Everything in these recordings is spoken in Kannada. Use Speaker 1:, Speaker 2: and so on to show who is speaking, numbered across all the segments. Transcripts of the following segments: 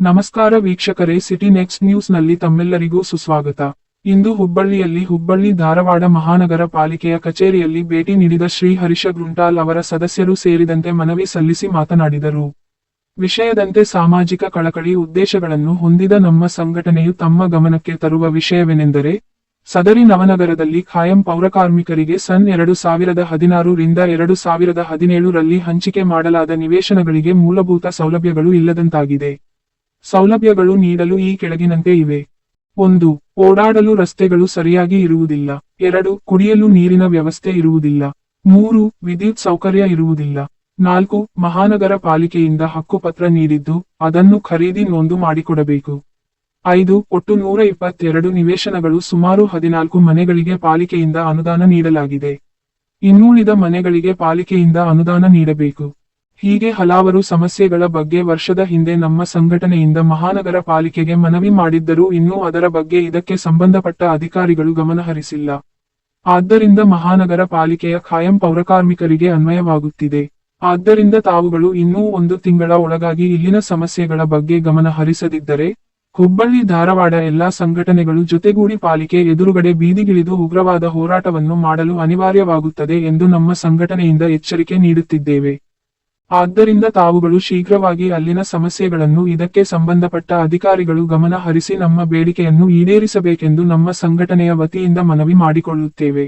Speaker 1: ನಮಸ್ಕಾರ ವೀಕ್ಷಕರೇ, ಸಿಟಿ ನೆಕ್ಸ್ಟ್ ನ್ಯೂಸ್ನಲ್ಲಿ ತಮ್ಮೆಲ್ಲರಿಗೂ ಸುಸ್ವಾಗತ. ಇಂದು ಹುಬ್ಬಳ್ಳಿಯಲ್ಲಿ ಹುಬ್ಬಳ್ಳಿ ಧಾರವಾಡ ಮಹಾನಗರ ಪಾಲಿಕೆಯ ಕಚೇರಿಯಲ್ಲಿ ಭೇಟಿ ನೀಡಿದ ಶ್ರೀ ಹರೀಶ ಗ್ರುಂಟಾಲ್ ಅವರ ಸದಸ್ಯರು ಸೇರಿದಂತೆ ಮನವಿ ಸಲ್ಲಿಸಿ ಮಾತನಾಡಿದರು. ವಿಷಯದಂತೆ ಸಾಮಾಜಿಕ ಕಳಕಳಿ ಉದ್ದೇಶಗಳನ್ನು ಹೊಂದಿದ ನಮ್ಮ ಸಂಘಟನೆಯು ತಮ್ಮ ಗಮನಕ್ಕೆ ತರುವ ವಿಷಯವೆನೆಂದರೆ, ಸದರಿ ನವನಗರದಲ್ಲಿ ಖಾಯಂ ಪೌರಕಾರ್ಮಿಕರಿಗೆ ಸನ್ ಎರಡು ಸಾವಿರದ ಹದಿನಾರು ರಿಂದ ಎರಡು ಸಾವಿರದ ಹದಿನೇಳು ರಲ್ಲಿ ಹಂಚಿಕೆ ಮಾಡಲಾದ ನಿವೇಶನಗಳಿಗೆ ಮೂಲಭೂತ ಸೌಲಭ್ಯಗಳು ಇಲ್ಲದಂತಾಗಿದೆ. ಸೌಲಭ್ಯಗಳು ನೀಡಲು ಈ ಕೆಳಗಿನಂತೆ ಇವೆ. ಒಂದು, ಓಡಾಡಲು ರಸ್ತೆಗಳು ಸರಿಯಾಗಿ ಇರುವುದಿಲ್ಲ. ಎರಡು, ಕುಡಿಯಲು ನೀರಿನ ವ್ಯವಸ್ಥೆ ಇರುವುದಿಲ್ಲ. ಮೂರು, ವಿದ್ಯುತ್ ಸೌಕರ್ಯ ಇರುವುದಿಲ್ಲ. ನಾಲ್ಕು, ಮಹಾನಗರ ಪಾಲಿಕೆಯಿಂದ ಹಕ್ಕುಪತ್ರ ನೀಡಿದ್ದು ಅದನ್ನು ಖರೀದಿ ನೋಂದು ಮಾಡಿಕೊಡಬೇಕು. ಐದು, ಒಟ್ಟು ನೂರ ಇಪ್ಪತ್ತೆರಡು ನಿವೇಶನಗಳು ಸುಮಾರು ಹದಿನಾಲ್ಕು ಮನೆಗಳಿಗೆ ಪಾಲಿಕೆಯಿಂದ ಅನುದಾನ ನೀಡಲಾಗಿದೆ. ಇನ್ನುಳಿದ ಮನೆಗಳಿಗೆ ಪಾಲಿಕೆಯಿಂದ ಅನುದಾನ ನೀಡಬೇಕು. ಹೀಗೆ ಹಲವಾರು ಸಮಸ್ಯೆಗಳ ಬಗ್ಗೆ ವರ್ಷದ ಹಿಂದೆ ನಮ್ಮ ಸಂಘಟನೆಯಿಂದ ಮಹಾನಗರ ಪಾಲಿಕೆಗೆ ಮನವಿ ಮಾಡಿದ್ದರೂ ಇನ್ನೂ ಅದರ ಬಗ್ಗೆ ಇದಕ್ಕೆ ಸಂಬಂಧಪಟ್ಟ ಅಧಿಕಾರಿಗಳು ಗಮನಹರಿಸಿಲ್ಲ. ಆದ್ದರಿಂದ ಮಹಾನಗರ ಪಾಲಿಕೆಯ ಖಾಯಂ ಪೌರಕಾರ್ಮಿಕರಿಗೆ ಅನ್ವಯವಾಗುತ್ತಿದೆ. ಆದ್ದರಿಂದ ತಾವುಗಳು ಇನ್ನೂ ಒಂದು ತಿಂಗಳ ಒಳಗಾಗಿ ಇಲ್ಲಿನ ಸಮಸ್ಯೆಗಳ ಬಗ್ಗೆ ಗಮನ ಹರಿಸದಿದ್ದರೆ ಹುಬ್ಬಳ್ಳಿ, ಧಾರವಾಡ ಎಲ್ಲಾ ಸಂಘಟನೆಗಳು ಜೊತೆಗೂಡಿ ಪಾಲಿಕೆ ಎದುರುಗಡೆ ಬೀದಿಗಿಳಿದು ಉಗ್ರವಾದ ಹೋರಾಟವನ್ನು ಮಾಡಲು ಅನಿವಾರ್ಯವಾಗುತ್ತದೆ ಎಂದು ನಮ್ಮ ಸಂಘಟನೆಯಿಂದ ಎಚ್ಚರಿಕೆ ನೀಡುತ್ತಿದ್ದೇವೆ. ಆದ್ದರಿಂದ ತಾವುಗಳು ಶೀಘ್ರವಾಗಿ ಅಲ್ಲಿನ ಸಮಸ್ಯೆಗಳನ್ನು ಇದಕ್ಕೆ ಸಂಬಂಧಪಟ್ಟ ಅಧಿಕಾರಿಗಳು ಗಮನ ಹರಿಸಿ ನಮ್ಮ ಬೇಡಿಕೆಯನ್ನು ಈಡೇರಿಸಬೇಕೆಂದು ನಮ್ಮ ಸಂಘಟನೆಯ ವತಿಯಿಂದ ಮನವಿ ಮಾಡಿಕೊಳ್ಳುತ್ತೇವೆ.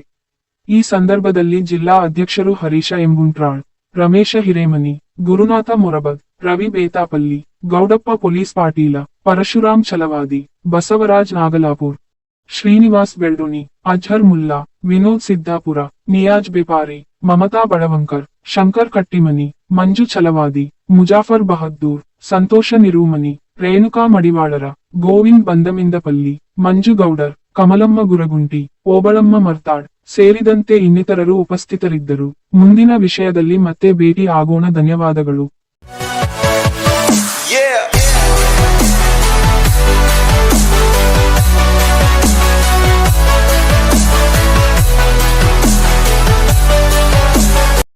Speaker 1: ಈ ಸಂದರ್ಭದಲ್ಲಿ ಜಿಲ್ಲಾ ಅಧ್ಯಕ್ಷರು ಹರೀಶ ಎಂಬುಂಟ್ರಾಳ್ ರಮೇಶ ಹಿರೇಮನಿ, ಗುರುನಾಥ ಮೊರಬದ್, ರವಿ ಬೇತಾಪಲ್ಲಿ, ಗೌಡಪ್ಪ ಪೊಲೀಸ್ ಪಾಟೀಲ ಪರಶುರಾಮ್ ಛಲವಾದಿ ಬಸವರಾಜ್ ನಾಗಲಾಪುರ್, ಶ್ರೀನಿವಾಸ್ ಬೆಳ್ಳುಣಿ, ಅಜ್ಹರ್ ಮುಲ್ಲಾ, ವಿನೋದ್ ಸಿದ್ದಾಪುರ, ನಿಯಾಜ್ ಬೆಪಾರಿ ಮಮತಾ ಬಡವಂಕರ್ ಶಂಕರ್ ಕಟ್ಟಿಮನಿ, ಮಂಜು ಛಲವಾದಿ, ಮುಜಾಫರ್ ಬಹದ್ದೂರ್, ಸಂತೋಷ ನಿರೂಮನಿ, ರೇಣುಕಾ ಮಡಿವಾಳರ, ಗೋವಿಂದ್ ಬಂದಮಿಂದಪಲ್ಲಿ, ಮಂಜು ಗೌಡರ್, ಕಮಲಮ್ಮ ಗುರಗುಂಟಿ, ಓಬಳಮ್ಮ ಮರ್ತಾಡ್ ಸೇರಿದಂತೆ ಇನ್ನಿತರರು ಉಪಸ್ಥಿತರಿದ್ದರು. ಮುಂದಿನ ವಿಷಯದಲ್ಲಿ ಮತ್ತೆ ಭೇಟಿ ಆಗೋಣ. ಧನ್ಯವಾದಗಳು.